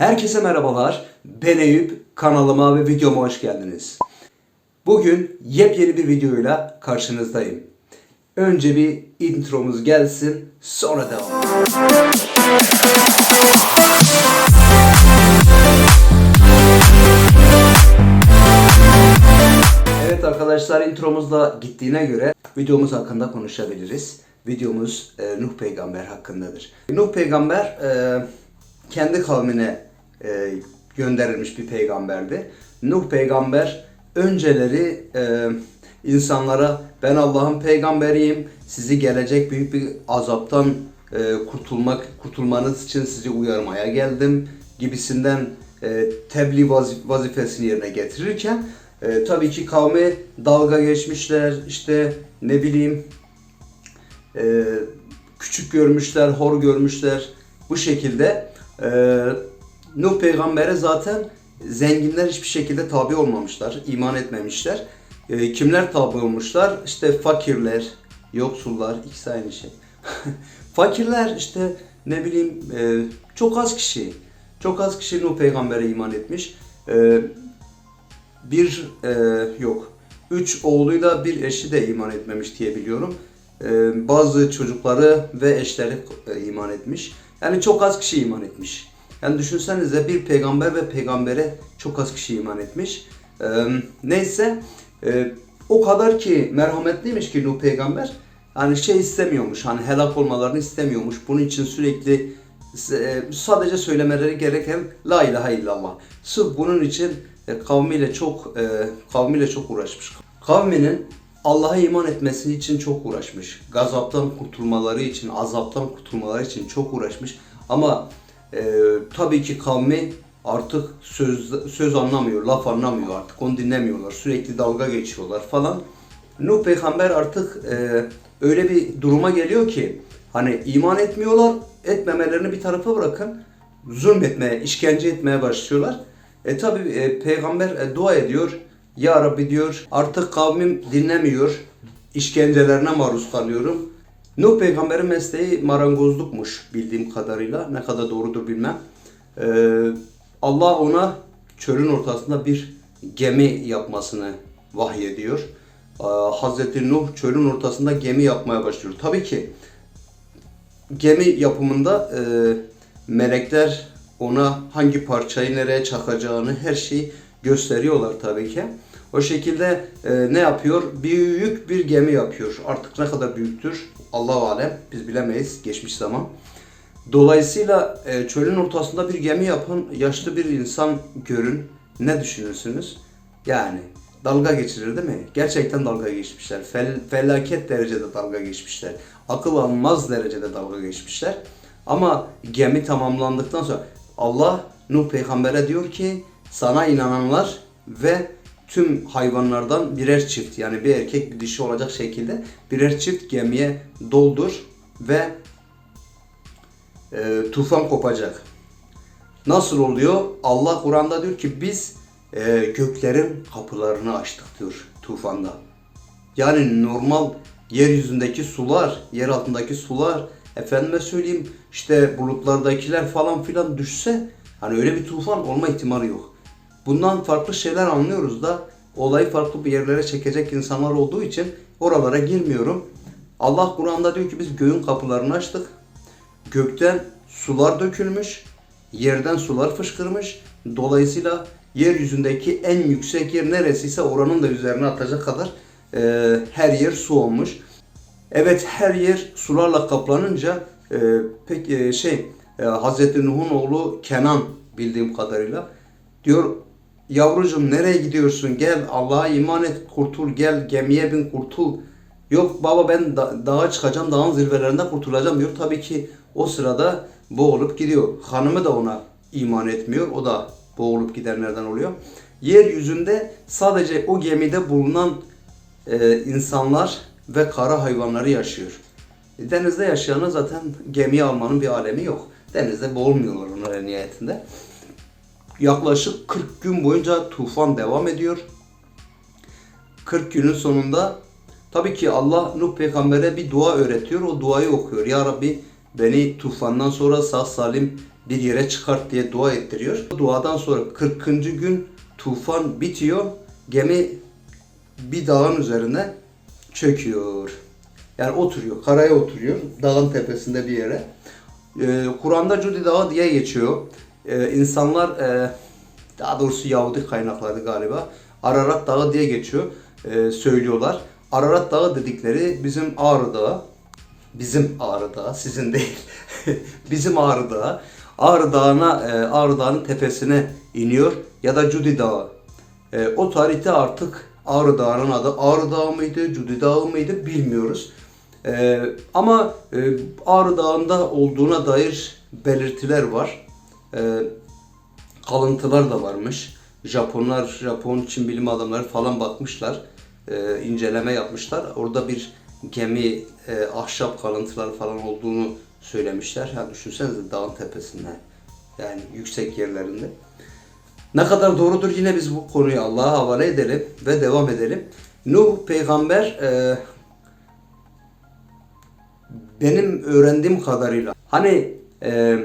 Herkese merhabalar. Ben Eyüp. Kanalıma ve videoma hoş geldiniz. Bugün yepyeni bir videoyla karşınızdayım. Önce bir intromuz gelsin, sonra devam. Evet arkadaşlar intromuz da gittiğine göre videomuz hakkında konuşabiliriz. Videomuz e, Nuh peygamber hakkındadır. Nuh peygamber e, kendi kavmine e, gönderilmiş bir peygamberdi. Nuh peygamber önceleri e, insanlara ben Allah'ın peygamberiyim. Sizi gelecek büyük bir azaptan e, kurtulmak kurtulmanız için sizi uyarmaya geldim gibisinden e, tebliğ vazif- vazifesini yerine getirirken e, tabii ki kavmi dalga geçmişler işte ne bileyim e, küçük görmüşler, hor görmüşler. Bu şekilde e, Nuh peygambere zaten zenginler hiçbir şekilde tabi olmamışlar, iman etmemişler. E, kimler tabi olmuşlar? İşte fakirler, yoksullar, ikisi aynı şey. Fakirler işte ne bileyim e, çok az kişi, çok az kişi Nuh peygambere iman etmiş. E, bir e, yok. Üç oğluyla bir eşi de iman etmemiş diye biliyorum. E, bazı çocukları ve eşleri e, iman etmiş. Yani çok az kişi iman etmiş. Yani düşünsenize bir peygamber ve peygambere çok az kişi iman etmiş. E, neyse e, o kadar ki merhametliymiş ki Nuh peygamber. Yani şey istemiyormuş hani helak olmalarını istemiyormuş. Bunun için sürekli e, sadece söylemeleri gereken la ilahe illallah. Sırf bunun için e, kavmiyle çok e, kavmiyle çok uğraşmış. Kavminin Allah'a iman etmesi için çok uğraşmış. Gazaptan kurtulmaları için, azaptan kurtulmaları için çok uğraşmış. Ama e, tabii ki kavmi artık söz söz anlamıyor, laf anlamıyor artık. Onu dinlemiyorlar. Sürekli dalga geçiyorlar falan. Nuh peygamber artık e, öyle bir duruma geliyor ki hani iman etmiyorlar, etmemelerini bir tarafa bırakın. Zulmetmeye, işkence etmeye başlıyorlar. E tabi peygamber e, dua ediyor. Ya Rabbi diyor artık kavmim dinlemiyor. İşkencelerine maruz kalıyorum. Nuh peygamberin mesleği marangozlukmuş bildiğim kadarıyla. Ne kadar doğrudur bilmem. E, Allah ona çölün ortasında bir gemi yapmasını vahyediyor. E, Hazreti Nuh çölün ortasında gemi yapmaya başlıyor. Tabii ki gemi yapımında e, melekler ona hangi parçayı nereye çakacağını her şeyi gösteriyorlar tabii ki. O şekilde e, ne yapıyor? Büyük bir gemi yapıyor. Artık ne kadar büyüktür? Allahu alem biz bilemeyiz geçmiş zaman. Dolayısıyla e, çölün ortasında bir gemi yapan yaşlı bir insan görün. Ne düşünürsünüz? Yani dalga geçirir değil mi? Gerçekten dalga geçmişler. Fel, felaket derecede dalga geçmişler. Akıl almaz derecede dalga geçmişler. Ama gemi tamamlandıktan sonra Allah Nuh peygambere diyor ki sana inananlar ve tüm hayvanlardan birer çift yani bir erkek bir dişi olacak şekilde birer çift gemiye doldur ve e, tufan kopacak. Nasıl oluyor? Allah Kur'an'da diyor ki biz e, göklerin kapılarını açtık diyor tufanda. Yani normal yeryüzündeki sular, yer altındaki sular, efendime söyleyeyim işte bulutlardakiler falan filan düşse hani öyle bir tufan olma ihtimali yok. Bundan farklı şeyler anlıyoruz da olayı farklı bir yerlere çekecek insanlar olduğu için oralara girmiyorum. Allah Kur'an'da diyor ki biz göğün kapılarını açtık. Gökten sular dökülmüş, yerden sular fışkırmış. Dolayısıyla yeryüzündeki en yüksek yer neresiyse oranın da üzerine atacak kadar e, her yer su olmuş. Evet her yer sularla kaplanınca e, pek e, şey e, Hazreti Nuh'un oğlu Kenan bildiğim kadarıyla diyor yavrucuğum nereye gidiyorsun gel Allah'a iman et kurtul gel gemiye bin kurtul. Yok baba ben da- dağa çıkacağım dağın zirvelerinde kurtulacağım diyor. Tabii ki o sırada boğulup gidiyor. Hanımı da ona iman etmiyor. O da boğulup gidenlerden oluyor. Yeryüzünde sadece o gemide bulunan e, insanlar ve kara hayvanları yaşıyor. E, Denizde yaşayanı zaten gemiye almanın bir alemi yok. Denizde boğulmuyorlar onlar nihayetinde. Yaklaşık 40 gün boyunca tufan devam ediyor. 40 günün sonunda tabii ki Allah Nuh peygambere bir dua öğretiyor. O duayı okuyor. Ya Rabbi beni tufandan sonra sağ salim bir yere çıkart diye dua ettiriyor. Duadan sonra 40. gün tufan bitiyor. Gemi bir dağın üzerine çöküyor. Yani oturuyor, karaya oturuyor. Dağın tepesinde bir yere. Ee, Kur'an'da Cudi Dağı diye geçiyor. Ee, insanlar, e, daha doğrusu Yahudi kaynakları galiba, Ararat Dağı diye geçiyor. Ee, söylüyorlar. Ararat Dağı dedikleri bizim Ağrı Dağı. Bizim Ağrı Dağı, sizin değil. bizim Ağrı Dağı. Ağrı Dağı'na, e, Ağrı Dağı'nın tepesine iniyor ya da Cudi Dağı. E, o tarihte artık Ağrı Dağı'nın adı Ağrı Dağı mıydı, Cudi Dağı mıydı bilmiyoruz. E, ama e, Ağrı Dağı'nda olduğuna dair belirtiler var. E, kalıntılar da varmış. Japonlar, Japon Çin bilim adamları falan bakmışlar. E, inceleme yapmışlar. Orada bir gemi, e, ahşap kalıntıları falan olduğunu söylemişler. Yani düşünsenize dağın tepesinde. Yani yüksek yerlerinde. Ne kadar doğrudur yine biz bu konuyu Allah'a havale edelim ve devam edelim. Nuh peygamber e, benim öğrendiğim kadarıyla hani e,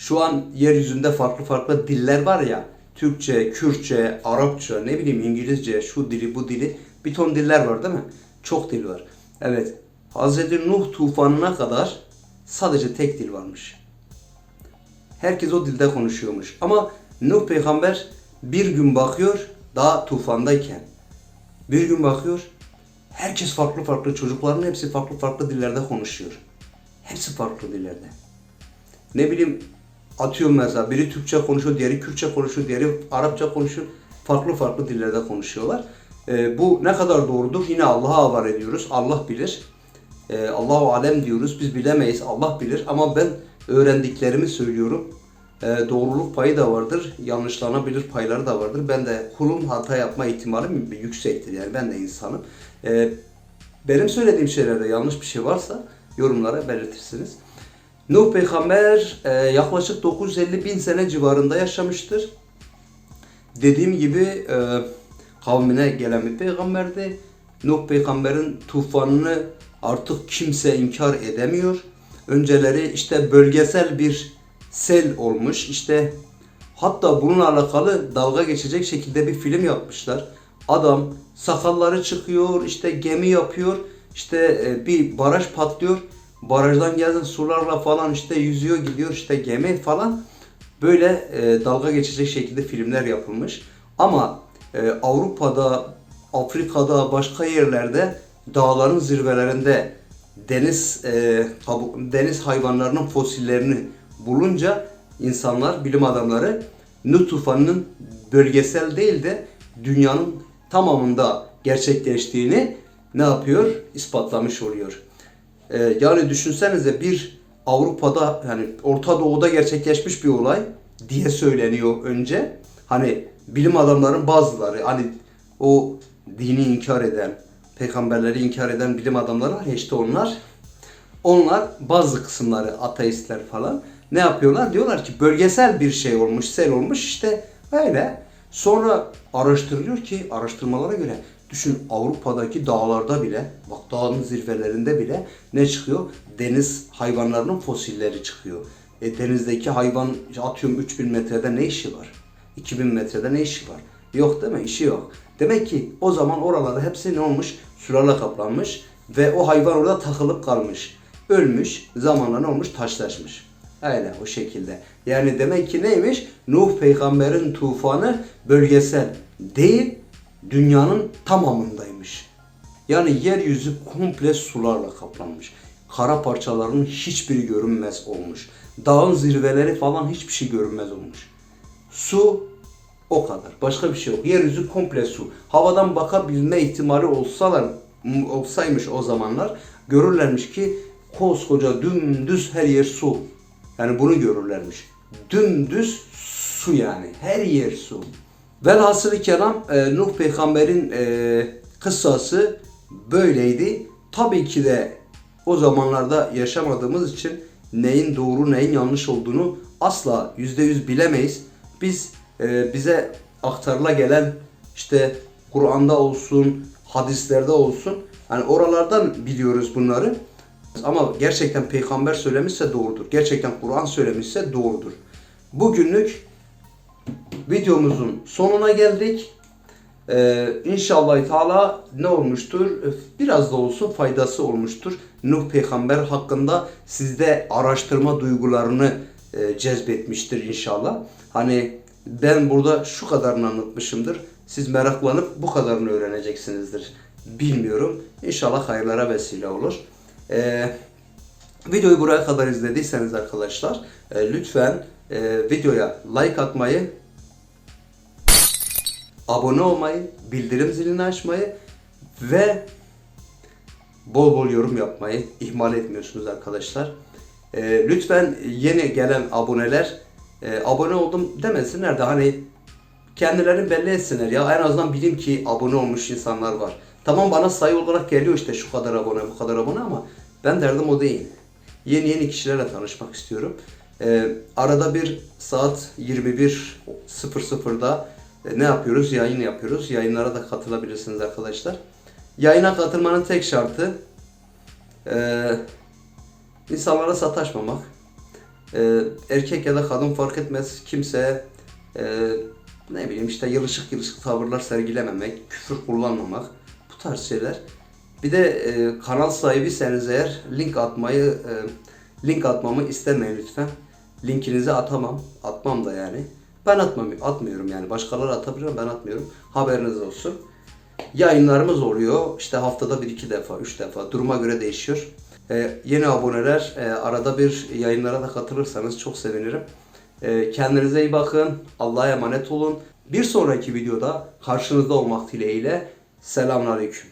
şu an yeryüzünde farklı farklı diller var ya Türkçe, Kürtçe, Arapça, ne bileyim İngilizce, şu dili, bu dili bir ton diller var değil mi? Çok dil var. Evet. Hz. Nuh tufanına kadar sadece tek dil varmış. Herkes o dilde konuşuyormuş. Ama Nuh peygamber bir gün bakıyor daha tufandayken. Bir gün bakıyor herkes farklı farklı çocukların hepsi farklı farklı dillerde konuşuyor. Hepsi farklı dillerde. Ne bileyim atıyorum mesela biri Türkçe konuşuyor, diğeri Kürtçe konuşuyor, diğeri Arapça konuşuyor. Farklı farklı dillerde konuşuyorlar. Ee, bu ne kadar doğrudur yine Allah'a havale ediyoruz. Allah bilir. Ee, Allahu alem diyoruz. Biz bilemeyiz. Allah bilir. Ama ben öğrendiklerimi söylüyorum. Ee, doğruluk payı da vardır. Yanlışlanabilir payları da vardır. Ben de kulum hata yapma ihtimalim yüksektir. Yani ben de insanım. Ee, benim söylediğim şeylerde yanlış bir şey varsa yorumlara belirtirsiniz. Nuh peygamber e, yaklaşık 950 bin sene civarında yaşamıştır. Dediğim gibi e, kavmine gelen bir peygamberdi. Nuh peygamberin tufanını artık kimse inkar edemiyor. Önceleri işte bölgesel bir sel olmuş. İşte hatta bununla alakalı dalga geçecek şekilde bir film yapmışlar. Adam sakalları çıkıyor, işte gemi yapıyor, işte e, bir baraj patlıyor. Barajdan gelen sularla falan işte yüzüyor gidiyor işte gemi falan. Böyle e, dalga geçecek şekilde filmler yapılmış. Ama e, Avrupa'da, Afrika'da, başka yerlerde dağların zirvelerinde deniz e, kabuk, deniz hayvanlarının fosillerini bulunca insanlar, bilim adamları Nuh tufanının bölgesel değil de dünyanın tamamında gerçekleştiğini ne yapıyor? İspatlamış oluyor. Ee, yani düşünsenize bir Avrupa'da yani Orta Doğu'da gerçekleşmiş bir olay diye söyleniyor önce. Hani bilim adamların bazıları hani o dini inkar eden, peygamberleri inkar eden bilim adamları var işte onlar. Onlar bazı kısımları ateistler falan ne yapıyorlar? Diyorlar ki bölgesel bir şey olmuş, sel olmuş işte öyle. Sonra araştırılıyor ki araştırmalara göre düşün Avrupa'daki dağlarda bile bak dağın zirvelerinde bile ne çıkıyor? Deniz hayvanlarının fosilleri çıkıyor. E, denizdeki hayvan atıyorum 3000 metrede ne işi var? 2000 metrede ne işi var? Yok değil mi? İşi yok. Demek ki o zaman oraları hepsi ne olmuş? Sularla kaplanmış ve o hayvan orada takılıp kalmış. Ölmüş, zamanla ne olmuş? Taşlaşmış. Öyle o şekilde. Yani demek ki neymiş? Nuh peygamberin tufanı bölgesel değil, dünyanın tamamındaymış. Yani yeryüzü komple sularla kaplanmış. Kara parçalarının hiçbiri görünmez olmuş. Dağın zirveleri falan hiçbir şey görünmez olmuş. Su o kadar. Başka bir şey yok. Yeryüzü komple su. Havadan bakabilme ihtimali olsalar olsaymış o zamanlar görürlermiş ki koskoca dümdüz her yer su. Yani bunu görürlermiş. Dümdüz su yani. Her yer su. Velhasılı kelam e, Nuh peygamberin e, kıssası böyleydi. Tabii ki de o zamanlarda yaşamadığımız için neyin doğru neyin yanlış olduğunu asla yüzde yüz bilemeyiz. Biz e, bize aktarıla gelen işte Kur'an'da olsun, hadislerde olsun hani oralardan biliyoruz bunları. Ama gerçekten peygamber söylemişse doğrudur. Gerçekten Kur'an söylemişse doğrudur. bugünlük videomuzun sonuna geldik. Ee, inşallah Teala ne olmuştur? Biraz da olsun faydası olmuştur. Nuh peygamber hakkında sizde araştırma duygularını e, cezbetmiştir inşallah. Hani ben burada şu kadarını anlatmışımdır. Siz meraklanıp bu kadarını öğreneceksinizdir. Bilmiyorum. İnşallah hayırlara vesile olur. Ee, videoyu buraya kadar izlediyseniz arkadaşlar e, lütfen e, videoya like atmayı, abone olmayı, bildirim zilini açmayı ve bol bol yorum yapmayı ihmal etmiyorsunuz arkadaşlar. Ee, lütfen yeni gelen aboneler e, abone oldum demesinler de hani kendilerini belli etsinler ya en azından bileyim ki abone olmuş insanlar var. Tamam bana sayı olarak geliyor işte şu kadar abone bu kadar abone ama ben derdim o değil. Yeni yeni kişilerle tanışmak istiyorum. Ee, arada bir saat 21.00'da e, ne yapıyoruz? Yayın yapıyoruz. Yayınlara da katılabilirsiniz arkadaşlar. Yayına katılmanın tek şartı e, insanlara sataşmamak. E, erkek ya da kadın fark etmez kimse e, ne bileyim işte yılışık yılışık tavırlar sergilememek, küfür kullanmamak bu tarz şeyler. Bir de e, kanal sahibiyseniz eğer link atmayı e, link atmamı istemeyin lütfen. Linkinizi atamam. Atmam da yani. Ben atmam, atmıyorum yani. Başkaları atabilir ben atmıyorum. Haberiniz olsun. Yayınlarımız oluyor. İşte haftada bir iki defa, üç defa. Duruma göre değişiyor. Ee, yeni aboneler e, arada bir yayınlara da katılırsanız çok sevinirim. Ee, kendinize iyi bakın. Allah'a emanet olun. Bir sonraki videoda karşınızda olmak dileğiyle. Selamünaleyküm.